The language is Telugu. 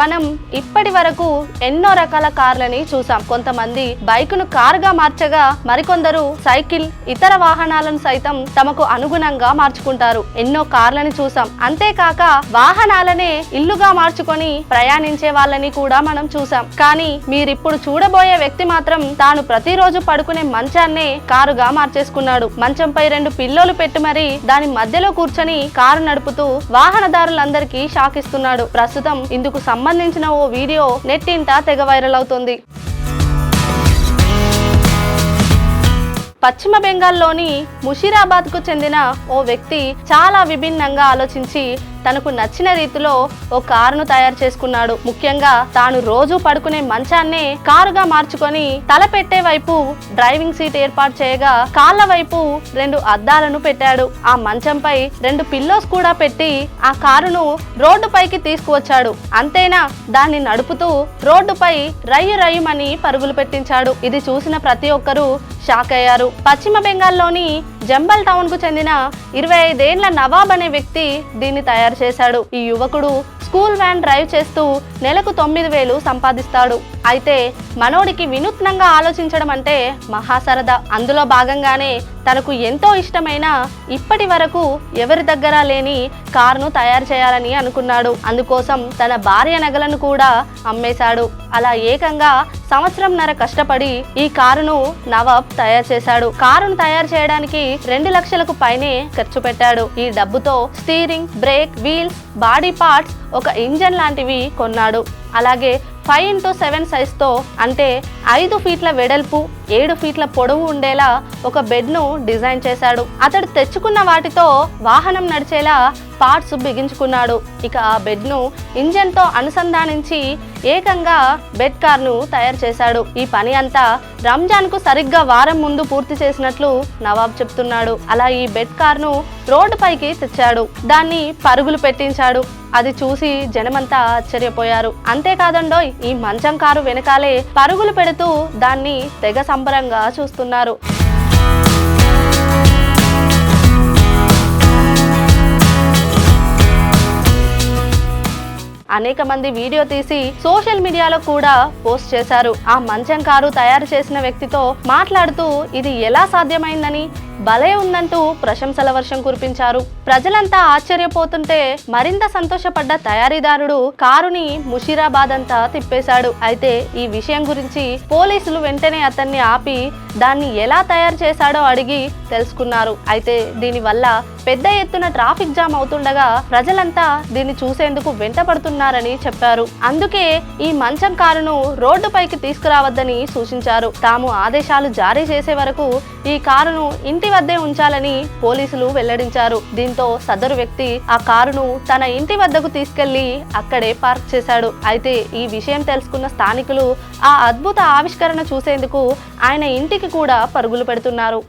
మనం ఇప్పటి వరకు ఎన్నో రకాల కార్లని చూసాం. కొంతమంది బైకును కారుగా మార్చగా మరికొందరు సైకిల్ ఇతర వాహనాలను సైతం తమకు అనుగుణంగా మార్చుకుంటారు. ఎన్నో కార్లని చూసాం. అంతేకాక వాహనాలనే ఇల్లుగా మార్చుకొని ప్రయాణించే వాళ్ళని కూడా మనం చూసాం. కానీ మీరిప్పుడు చూడబోయే వ్యక్తి మాత్రం తాను ప్రతిరోజు పడుకునే మంచాన్నే కారుగా మార్చేసుకున్నాడు. మంచంపై రెండు పిల్లోలు పెట్టి మరీ దాని మధ్యలో కూర్చొని కారు నడుపుతూ వాహనదారులందరికీ షాక్ ఇస్తున్నాడు ప్రస్తుతం ఇందుకు సంబంధించిన ఓ వీడియో నెట్టింట తెగ వైరల్ అవుతుంది. పశ్చిమ బెంగాల్లోని ముషీరాబాద్కు చెందిన ఓ వ్యక్తి చాలా విభిన్నంగా ఆలోచించి తనకు నచ్చిన రీతిలో ఓ కారును తయారు చేసుకున్నాడు. ముఖ్యంగా తాను రోజు పడుకునే మంచాన్నే కారుగా మార్చుకొని తల పెట్టే వైపు డ్రైవింగ్ సీట్ ఏర్పాటు చేయగా కాళ్ళ వైపు రెండు అద్దాలను పెట్టాడు. ఆ మంచంపై రెండు పిల్లోస్ కూడా పెట్టి ఆ కారును రోడ్డుపైకి తీసుకువచ్చాడు. అంతేనా? దాన్ని నడుపుతూ రోడ్డుపై రయ్యు రయ్యుమని పరుగులు పెట్టించాడు. ఇది చూసిన ప్రతి ఒక్కరూ షాక్ అయ్యారు. పశ్చిమ బెంగాల్లోని జంబల్ టౌన్కు చెందిన ఇరవై ఐదేళ్ళ నవాబ్ అనే వ్యక్తి దీన్ని తయారు చేశాడు ఈ యువకుడు స్కూల్ వ్యాన్ డ్రైవ్ చేస్తూ నెలకు తొమ్మిది వేలు సంపాదిస్తాడు. అయితే మనోడికి వినూత్నంగా ఆలోచించడం అంటే మహాసరదా. అందులో భాగంగానే తనకు ఎంతో ఇష్టమైన ఇప్పటి వరకు ఎవరి దగ్గర లేని కారును తయారు చేయాలని అనుకున్నాడు. అందుకోసం తన భార్య నగలను కూడా అమ్మేశాడు. అలా ఏకంగా సంవత్సరంన్నర కష్టపడి ఈ కారును నవాబ్ తయారు చేశాడు. కారును తయారు చేయడానికి రెండు లక్షలకు పైనే ఖర్చు పెట్టాడు. ఈ డబ్బుతో steering brake wheels body parts ఒక ఇంజన్ లాంటివి కొన్నాడు. అలాగే ఫైవ్ ఇంటూ సెవెన్ సైజ్తో అంటే ఐదు ఫీట్ల వెడల్పు ఏడు ఫీట్ల పొడవు ఉండేలా ఒక బెడ్ను డిజైన్ చేశాడు. అతడు తెచ్చుకున్న వాటితో వాహనం నడిచేలా పార్ట్స్ బిగించుకున్నాడు. ఇక ఆ బెడ్ను ఇంజన్తో అనుసంధానించి ఏకంగా బెడ్ కార్ను తయారు చేశాడు. ఈ పని అంతా రంజాన్కు సరిగ్గా వారం ముందు పూర్తి చేసినట్లు నవాబ్ చెప్తున్నాడు. అలా ఈ బెడ్ కార్ను రోడ్డుపైకి తెచ్చాడు. దాన్ని పరుగులు పెట్టించాడు. అది చూసి జనమంతా ఆశ్చర్యపోయారు. అంతేకాదండోయ్ ఈ మంచం కారు వెనకాలే పరుగులు పెడుతూ దాన్ని తెగ సంబరంగా చూస్తున్నారు. అనేక మంది వీడియో తీసి సోషల్ మీడియాలో కూడా పోస్ట్ చేశారు. ఆ మంచం కారు తయారు చేసిన వ్యక్తితో మాట్లాడుతూ ఇది ఎలా సాధ్యమైందని భలే ఉందంటూ ప్రశంసల వర్షం కురిపించారు. ప్రజలంతా ఆశ్చర్యపోతుంటే మరింత సంతోషపడ్డ తయారీదారుడు కారుని ముషీరాబాద్ అంతా తిప్పేశాడు. అయితే ఈ విషయం గురించి పోలీసులు వెంటనే అతన్ని ఆపి దాన్ని ఎలా తయారు చేశాడో అడిగి తెలుసుకున్నారు. అయితే దీనివల్ల పెద్ద ఎత్తున ట్రాఫిక్ జామ్ అవుతుండగా ప్రజలంతా దీన్ని చూసేందుకు వెంటపడుతున్నారని చెప్పారు. అందుకే ఈ మంచం కారును రోడ్డుపైకి తీసుకురావద్దని సూచించారు. తాము ఆదేశాలు జారీ చేసే వరకు ఈ కారును ఇంటి వద్దే ఉంచాలని పోలీసులు వెల్లడించారు. దీంతో సదరు వ్యక్తి ఆ కారును తన ఇంటి వద్దకు తీసుకెళ్ళి అక్కడే పార్క్ చేశాడు. అయితే ఈ విషయం తెలుసుకున్న స్థానికులు ఆ అద్భుత ఆవిష్కరణ చూసేందుకు ఆయన ఇంటికి కూడా పరుగులు పెడుతున్నారు.